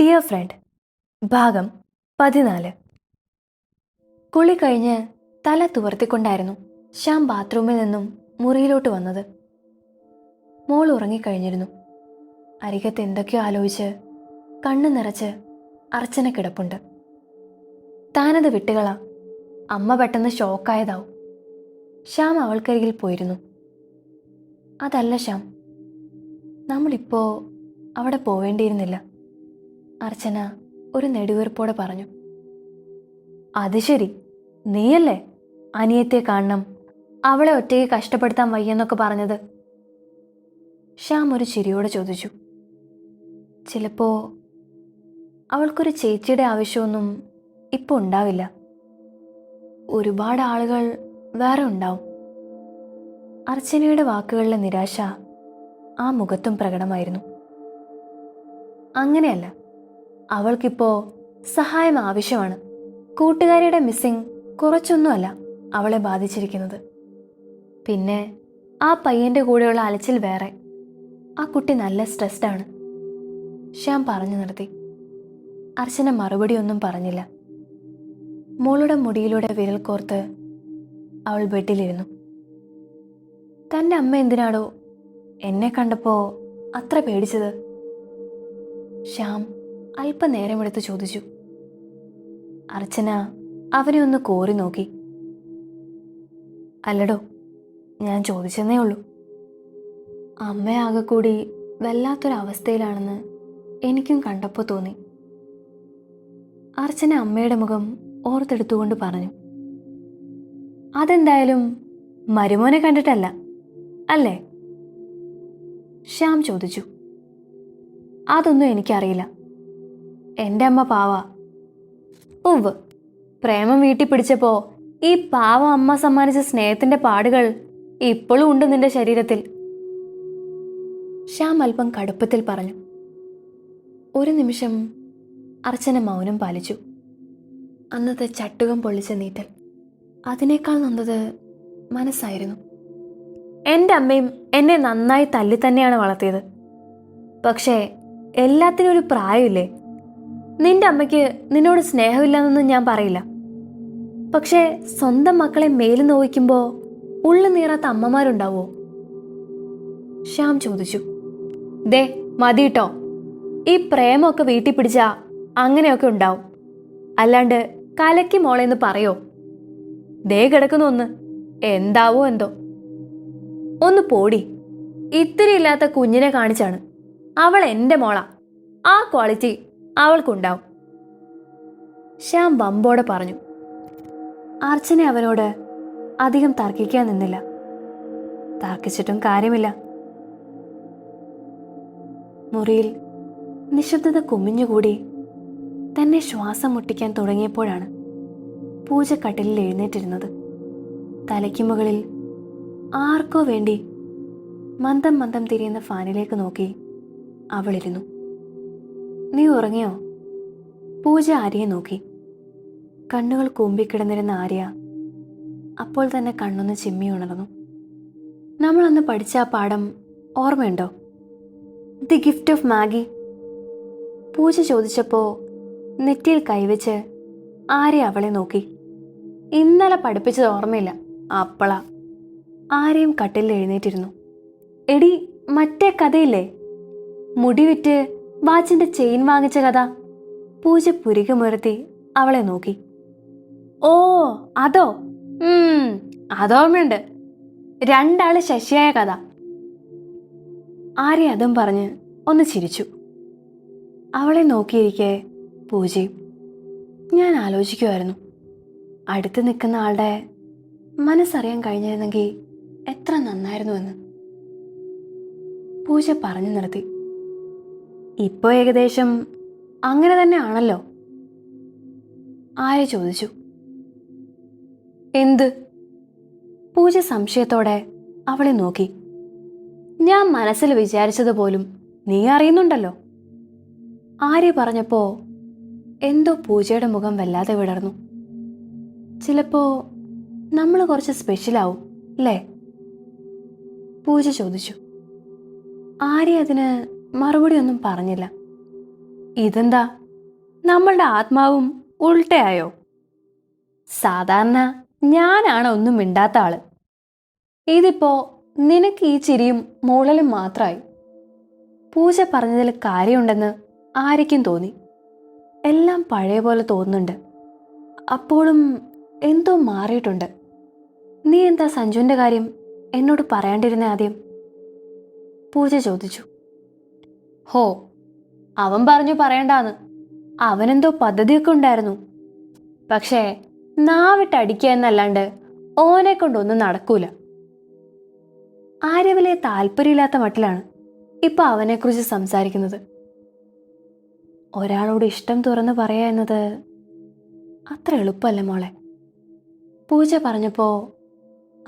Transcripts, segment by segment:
Dear friend ഭാഗം പതിനാല്. കുളി കഴിഞ്ഞ് തല തുവർത്തിക്കൊണ്ടായിരുന്നു ശ്യാം ബാത്റൂമിൽ നിന്നും മുറിയിലോട്ട് വന്നത്. മോൾ ഉറങ്ങിക്കഴിഞ്ഞിരുന്നു. അരികത്ത് എന്തൊക്കെയോ ആലോചിച്ച് കണ്ണു നിറച്ച് അർച്ചന കിടപ്പുണ്ട് താനത് വിട്ടുകള അമ്മ പെട്ടെന്ന് ഷോക്കായതാവും. ശ്യാം അവൾക്കരികിൽ പോയിരുന്നു. അതല്ല ശ്യാം നമ്മളിപ്പോ അവിടെ പോവേണ്ടിയിരുന്നില്ല. അർച്ചന ഒരു നെടുവീർപ്പോടെ പറഞ്ഞു. അത് ശരി. നീയല്ലേ? അനിയത്തെ കാണണം. അവളെ ഒറ്റയ്ക്ക് കഷ്ടപ്പെടുത്താൻ വയ്യെന്നൊക്കെ പറഞ്ഞത്. ശ്യാം ഒരു ചിരിയോടെ ചോദിച്ചു. ചിലപ്പോ അവൾക്കൊരു ചേച്ചിയുടെ ആവശ്യമൊന്നും ഇപ്പോൾ ഉണ്ടാവില്ല. ഒരുപാട് ആളുകൾ വേറെ ഉണ്ടാവും. അർച്ചനയുടെ വാക്കുകളിലെ നിരാശ ആ മുഖത്തും പ്രകടമായിരുന്നു. അങ്ങനെയല്ല. അവൾക്കിപ്പോ സഹായം ആവശ്യമാണ്. കൂട്ടുകാരിയുടെ മിസ്സിംഗ് കുറച്ചൊന്നുമല്ല അവളെ ബാധിച്ചിരിക്കുന്നത്. പിന്നെ ആ പയ്യന്റെ കൂടെയുള്ള അലച്ചിൽ വേറെ. ആ കുട്ടി നല്ല സ്ട്രെസ്ഡ് ആണ്. ശ്യാം പറഞ്ഞു നിർത്തി. അർച്ചന മറുപടിയൊന്നും പറഞ്ഞില്ല. മോളുടെ മുടിയിലൂടെ വിരൽ കോർത്ത് അവൾ ബെഡിലിരുന്നു. തന്റെ അമ്മ എന്തിനാടോ എന്നെ കണ്ടപ്പോ അത്ര പേടിച്ചത്? ശ്യാം അല്പനേരമെടുത്ത് ചോദിച്ചു. അർച്ചന അവനെ ഒന്ന് കോറി നോക്കി. അല്ലടോ ഞാൻ ചോദിച്ചെന്നേ ഉള്ളൂ. അമ്മയാകെ കൂടി വല്ലാത്തൊരവസ്ഥയിലാണെന്ന് എനിക്കും കണ്ടപ്പോൾ തോന്നി. അർച്ചന അമ്മയുടെ മുഖം ഓർത്തെടുത്തുകൊണ്ട് പറഞ്ഞു. അതെന്തായാലും മരുമോനെ കണ്ടിട്ടല്ല അല്ലേ? ശ്യാം ചോദിച്ചു. അതൊന്നും എനിക്കറിയില്ല. എന്റെ അമ്മ പാവ. ഉവ് പ്രേമം വീട്ടിൽ പിടിച്ചപ്പോ ഈ പാവ അമ്മ സമ്മാനിച്ച സ്നേഹത്തിന്റെ പാടുകൾ ഇപ്പോഴും ഉണ്ട് നിന്റെ ശരീരത്തിൽ. ശ്യാം അല്പം കടുപ്പത്തിൽ പറഞ്ഞു. ഒരു നിമിഷം അർച്ചന മൗനം പാലിച്ചു. അന്നത്തെ ചട്ടുകം പൊള്ളിച്ച നീറ്റൽ. അതിനേക്കാൾ നന്നത് മനസ്സായിരുന്നു. എന്റെ അമ്മയും എന്നെ നന്നായി തല്ലി തന്നെയാണ് വളർത്തിയത്. പക്ഷേ എല്ലാത്തിനും ഒരു പ്രായമില്ലേ? നിന്റെ അമ്മയ്ക്ക് നിന്നോട് സ്നേഹമില്ലെന്നൊന്നും ഞാൻ പറയില്ല. പക്ഷേ സ്വന്തം മക്കളെ മേൽ നോവിക്കുമ്പോ ഉള്ളു നീറാത്ത അമ്മമാരുണ്ടാവോ? ശ്യാം ചോദിച്ചു. ദേ മതിട്ടോ. ഈ പ്രേമമൊക്കെ വീട്ടിൽ പിടിച്ചാ അങ്ങനെയൊക്കെ ഉണ്ടാവും. അല്ലാണ്ട് കലക്കി മോളെന്ന് പറയോ? ദേ കിടക്കുന്നു ഒന്ന്. എന്താവോ എന്തോ. ഒന്ന് പോടി. ഇത്തിരി ഇല്ലാത്ത കുഞ്ഞിനെ കാണിച്ചാണ്. അവൾ എന്റെ മോളാ. ആ ക്വാളിറ്റി അവൾക്കുണ്ടാവും. ശ്യാം വമ്പോടെ പറഞ്ഞു അർച്ചന അവനോട് അധികം തർക്കിക്കാൻ നിന്നില്ല. തർക്കിച്ചിട്ടും കാര്യമില്ല. മുറിയിൽ നിശബ്ദത കുമിഞ്ഞുകൂടി തന്നെ ശ്വാസം മുട്ടിക്കാൻ തുടങ്ങിയപ്പോഴാണ് പൂജ കട്ടിലിൽ എഴുന്നേറ്റിരുന്നത്. തലയ്ക്ക് മുകളിൽ ആർക്കോ വേണ്ടി മന്ദം മന്ദം തിരിയുന്ന ഫാനിലേക്ക് നോക്കി അവളിരുന്നു. നീ ഉറങ്ങിയോ? പൂജ ആര്യയെ നോക്കി. കണ്ണുകൾ കൂമ്പിക്കിടന്നിരുന്ന ആര്യ അപ്പോൾ തന്നെ കണ്ണൊന്ന് ചിമ്മി ഉണർന്നു. നമ്മൾ അന്ന് പഠിച്ച ആ പാഠം ഓർമ്മയുണ്ടോ? The gift of Magi Pooja ചോദിച്ചപ്പോൾ നെറ്റിയിൽ കൈവച്ച് ആര്യ അവളെ നോക്കി. ഇന്നലെ പഠിപ്പിച്ചത് ഓർമ്മയില്ല. അപ്പള. ആരെയും കട്ടിൽ എഴുന്നേറ്റിരുന്നു. എടി മറ്റേ കഥയില്ലേ? മുടി വിറ്റ് വാച്ചിന്റെ ചെയിൻ വാങ്ങിച്ച കഥ. പൂജ പുരികമുയർത്തി അവളെ നോക്കി. ഓ അതോ? അതോർമ്മയുണ്ട് രണ്ടാൾ ശശിയായ കഥ. ആരെ അതും പറഞ്ഞ് ഒന്ന് ചിരിച്ചു. അവളെ നോക്കിയിരിക്കെ പൂജയും ഞാൻ ആലോചിക്കുമായിരുന്നു അടുത്ത് നിൽക്കുന്ന ആളുടെ മനസ്സറിയാൻ കഴിഞ്ഞിരുന്നെങ്കിൽ എത്ര നന്നായിരുന്നു എന്ന്. പൂജ പറഞ്ഞു നിർത്തി. ഇപ്പോ ഏകദേശം അങ്ങനെ തന്നെ ആണല്ലോ. ആര്യ ചോദിച്ചു? എന്ത്? പൂജ സംശയത്തോടെ അവളെ നോക്കി. ഞാൻ മനസ്സിൽ വിചാരിച്ചത് പോലും നീ അറിയുന്നുണ്ടല്ലോ. ആര്യ പറഞ്ഞപ്പോ എന്തോ പൂജയുടെ മുഖം വല്ലാതെ വിടർന്നു. ചിലപ്പോ നമ്മൾ കുറച്ച് സ്പെഷ്യലാവും അല്ലേ? പൂജ ചോദിച്ചു. ആര്യ അതിന് മറുപടി ഒന്നും പറഞ്ഞില്ല. ഇതെന്താ? നമ്മളുടെ ആത്മാവും ഉൾട്ടയായോ? സാധാരണ ഞാനാണ് ഒന്നും മിണ്ടാത്ത ആൾ. ഇതിപ്പോ നിനക്ക് ഈ ചിരിയും മൂളലും മാത്രമായി പൂജ പറഞ്ഞതിൽ കാര്യമുണ്ടെന്ന് ആരിക്കും തോന്നി. എല്ലാം പഴയ പോലെ തോന്നുന്നുണ്ട്. അപ്പോഴും എന്തോ മാറിയിട്ടുണ്ട്. നീ എന്താ സഞ്ജുവിന്റെ കാര്യം എന്നോട് പറയാണ്ടിരുന്ന ആദ്യം? പൂജ ചോദിച്ചു. ഹോ അവൻ പറഞ്ഞു പറയണ്ടാന്ന്. അവനെന്തോ പദ്ധതിയൊക്കെ ഉണ്ടായിരുന്നു. പക്ഷേ നാവിട്ടടിക്കുക എന്നല്ലാണ്ട് ഓനെ കൊണ്ടൊന്നും നടക്കൂല. ആര്യവിലെ താല്പര്യമില്ലാത്ത മട്ടിലാണ് ഇപ്പൊ അവനെക്കുറിച്ച് സംസാരിക്കുന്നത്. ഒരാളോട് ഇഷ്ടം തുറന്ന് പറയുക എന്നത് അത്ര എളുപ്പമല്ല മോളെ. പൂജ പറഞ്ഞപ്പോ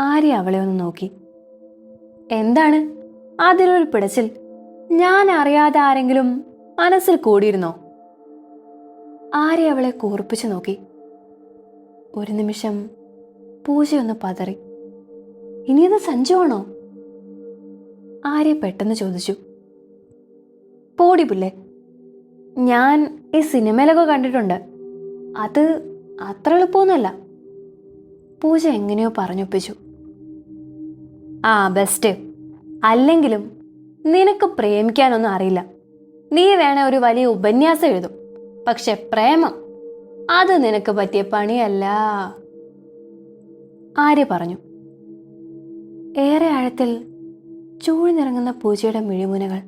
ആര്യ അവളെ ഒന്ന് നോക്കി. എന്താണ്? അതിലൊരു പിടച്ചിൽ. ഞാൻ അറിയാതെ ആരെങ്കിലും മനസ്സിൽ കൂടിയിരുന്നോ? ആരെ അവളെ കൂർപ്പിച്ചു നോക്കി? ഒരു നിമിഷം പൂജയൊന്ന് പതറി. ഇനിയത് സഞ്ജുവാണോ? ആര്യ പെട്ടെന്ന് ചോദിച്ചു. പോടി പുല്ലേ ഞാൻ ഈ സിനിമയിലൊക്കെ കണ്ടിട്ടുണ്ട്. അത് അത്ര എളുപ്പമൊന്നുമല്ല. പൂജ എങ്ങനെയോ പറഞ്ഞൊപ്പിച്ചു. ആ ബെസ്റ്റ് അല്ലെങ്കിലും നിനക്ക് പ്രേമിക്കാനൊന്നും അറിയില്ല. നീ വേണ ഒരു വലിയ ഉപന്യാസം എഴുതും. പക്ഷെ പ്രേമം അത് നിനക്ക് പറ്റിയ പണിയല്ല. ആര്യ പറഞ്ഞു. ഏറെ ആഴത്തിൽ ചൂഴ്ന്നിറങ്ങുന്ന പൂജയുടെ മിഴിമുനകൾ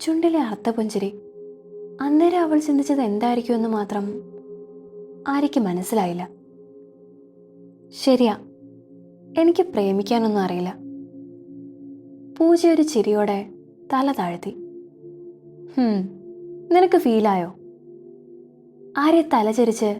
ചുണ്ടിലെ അർത്ഥപുഞ്ചിരി അന്നേരം അവൾ ചിന്തിച്ചത് എന്തായിരിക്കുമെന്ന് മാത്രം ആര്യയ്ക്ക് മനസ്സിലായില്ല. ശരിയാ എനിക്ക് പ്രേമിക്കാനൊന്നും അറിയില്ല. പൂജ ഒരു ചിരിയോടെ തല താഴ്ത്തി. നിനക്ക് ഫീലായോ? ആര്യ തലചരിച്ച്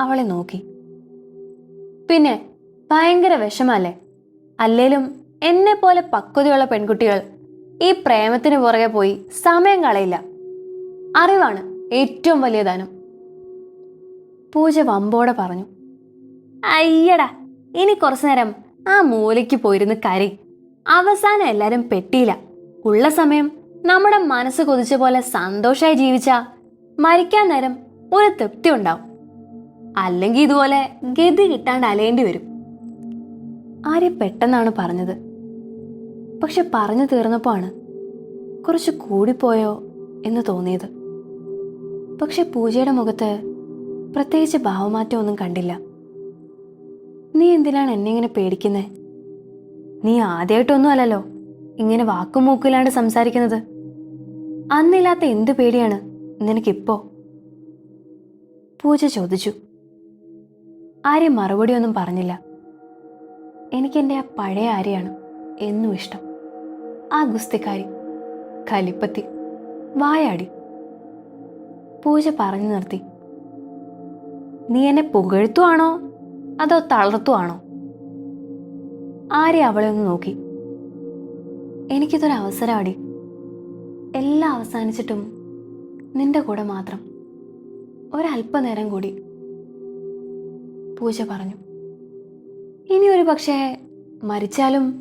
അവളെ നോക്കി. പിന്നെ ഭയങ്കര വിഷമല്ലേ? അല്ലേലും എന്നെ പോലെ പക്വതയുള്ള പെൺകുട്ടികൾ ഈ പ്രേമത്തിന് പുറകെ പോയി സമയം കളയില്ല. അറിവാണ് ഏറ്റവും വലിയ ദാനം പൂജ വമ്പോടെ പറഞ്ഞു. അയ്യടാ ഇനി കുറച്ചു നേരം ആ മൂലയ്ക്ക് പോയിരുന്ന് കരി അവസാനം എല്ലാരും പെട്ടിയില്ല ഉള്ള സമയം നമ്മുടെ മനസ്സ് കൊതിച്ച പോലെ സന്തോഷമായി ജീവിച്ച മരിക്കാൻ നേരം ഒരു തൃപ്തി ഉണ്ടാവും. അല്ലെങ്കിൽ ഇതുപോലെ ഗതി കിട്ടാണ്ട് അലയേണ്ടി വരും. ആര്യ പെട്ടെന്നാണ് പറഞ്ഞത്. പക്ഷെ പറഞ്ഞു തീർന്നപ്പോ ആണ് കുറച്ച് കൂടിപ്പോയോ എന്ന് തോന്നിയത്. പക്ഷെ പൂജയുടെ മുഖത്ത് പ്രത്യേകിച്ച് ഭാവമാറ്റമൊന്നും കണ്ടില്ല. നീ എന്തിനാണ് എന്നെ ഇങ്ങനെ പേടിക്കുന്നേ? നീ ആദ്യമായിട്ടൊന്നും അല്ലല്ലോ. ഇങ്ങനെ വാക്കും മൂക്കില്ലാണ്ട് സംസാരിക്കുന്നത്. അന്നില്ലാത്ത എന്ത് പേടിയാണ് നിനക്കിപ്പോ? പൂജ ചോദിച്ചു. ആര്യ മറുപടിയൊന്നും പറഞ്ഞില്ല. എനിക്കെന്റെ ആ പഴയ ആര്യയാണ് എന്നും ഇഷ്ടം. ആ ഗുസ്തിക്കാരി കലിപ്പത്തി വായാടി. പൂജ പറഞ്ഞു നിർത്തി. നീ എന്നെ പുകഴ്ത്തുവാണോ? അതോ തളർത്തുവാണോ? ആര്യ അവളെ ഒന്ന് നോക്കി. എനിക്കിതൊരു അവസരമാടി എല്ലാം അവസാനിച്ചിട്ടും നിന്റെ കൂടെ മാത്രം. ഒരല്പനേരം കൂടി. പൂജ പറഞ്ഞു. ഇനി ഒരു പക്ഷേ മരിച്ചാലും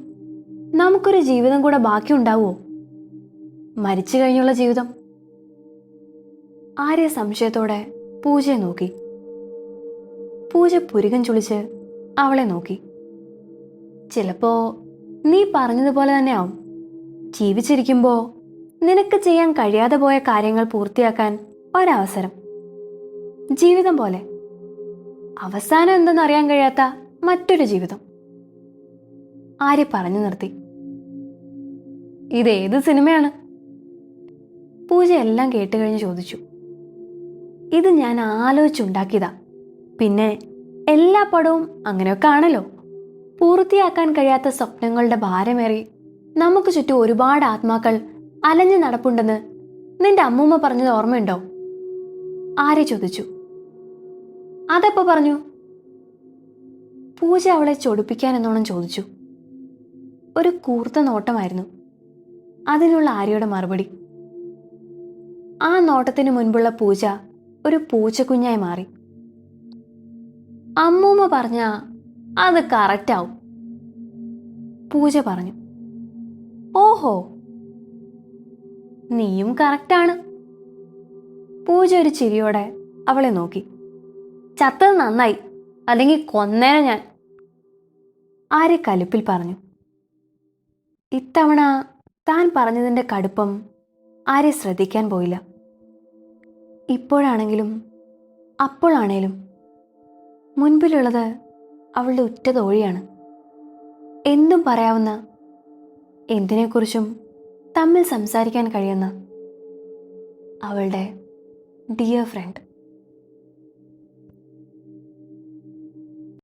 നമുക്കൊരു ജീവിതം കൂടെ ബാക്കി ഉണ്ടാവുമോ മരിച്ചു കഴിഞ്ഞുള്ള ജീവിതം. ആര്യ സംശയത്തോടെ പൂജയെ നോക്കി. പൂജ പുരുകൻ ചുളിച്ച് അവളെ നോക്കി. ചിലപ്പോ നീ പറഞ്ഞതുപോലെ തന്നെയാവും. ജീവിച്ചിരിക്കുമ്പോ നിനക്ക് ചെയ്യാൻ കഴിയാതെ പോയ കാര്യങ്ങൾ പൂർത്തിയാക്കാൻ ഒരവസരം. ജീവിതം പോലെ. അവസാനം എന്തെന്ന് അറിയാൻ കഴിയാത്ത മറ്റൊരു ജീവിതം. ആര്യ പറഞ്ഞു നിർത്തി? ഇതേത് സിനിമയാണ്? പൂജ എല്ലാം കേട്ട് കഴിഞ്ഞ് ചോദിച്ചു. ഇത് ഞാൻ ആലോചിച്ചുണ്ടാക്കിയതാ. പിന്നെ എല്ലാ പടവും അങ്ങനെയൊക്കെ ആണല്ലോ. പൂർത്തിയാക്കാൻ കഴിയാത്ത സ്വപ്നങ്ങളുടെ ഭാരമേറി. നമുക്ക് ചുറ്റും ഒരുപാട് ആത്മാക്കൾ അലഞ്ഞു നടപ്പുണ്ടെന്ന് നിന്റെ അമ്മൂമ്മ പറഞ്ഞത് ഓർമ്മയുണ്ടോ? ആരെ ചോദിച്ചു. അതെപ്പോ പറഞ്ഞു? പൂജ അവളെ ചൊടിപ്പിക്കാൻ എന്നോണം ചോദിച്ചു. ഒരു കൂർത്ത നോട്ടമായിരുന്നു. അതിനുള്ള ആര്യയുടെ മറുപടി. ആ നോട്ടത്തിന് മുൻപുള്ള പൂജ ഒരു പൂച്ചക്കുഞ്ഞായി മാറി. അമ്മൂമ്മ പറഞ്ഞ അത് കറക്റ്റാവും പൂജ പറഞ്ഞു. ഓഹോ. നീയും കറക്റ്റാണ് പൂജ ഒരു ചിരിയോടെ അവളെ നോക്കി. ചത്തത് നന്നായി. അല്ലെങ്കിൽ കൊന്നേനെ ഞാൻ. ആര്യ കലുപ്പിൽ പറഞ്ഞു. ഇത്തവണ താൻ പറഞ്ഞതിന്റെ കടുപ്പം ആരെ ശ്രദ്ധിക്കാൻ പോയില്ല. ഇപ്പോഴാണെങ്കിലും അപ്പോഴാണേലും മുൻപിലുള്ളത് അവളുടെ ഉറ്റ തോഴിയാണ്. എന്തും പറയാവുന്ന എന്തിനെക്കുറിച്ചും തമ്മിൽ സംസാരിക്കാൻ കഴിയുന്ന അവളുടെ ഡിയർ ഫ്രണ്ട്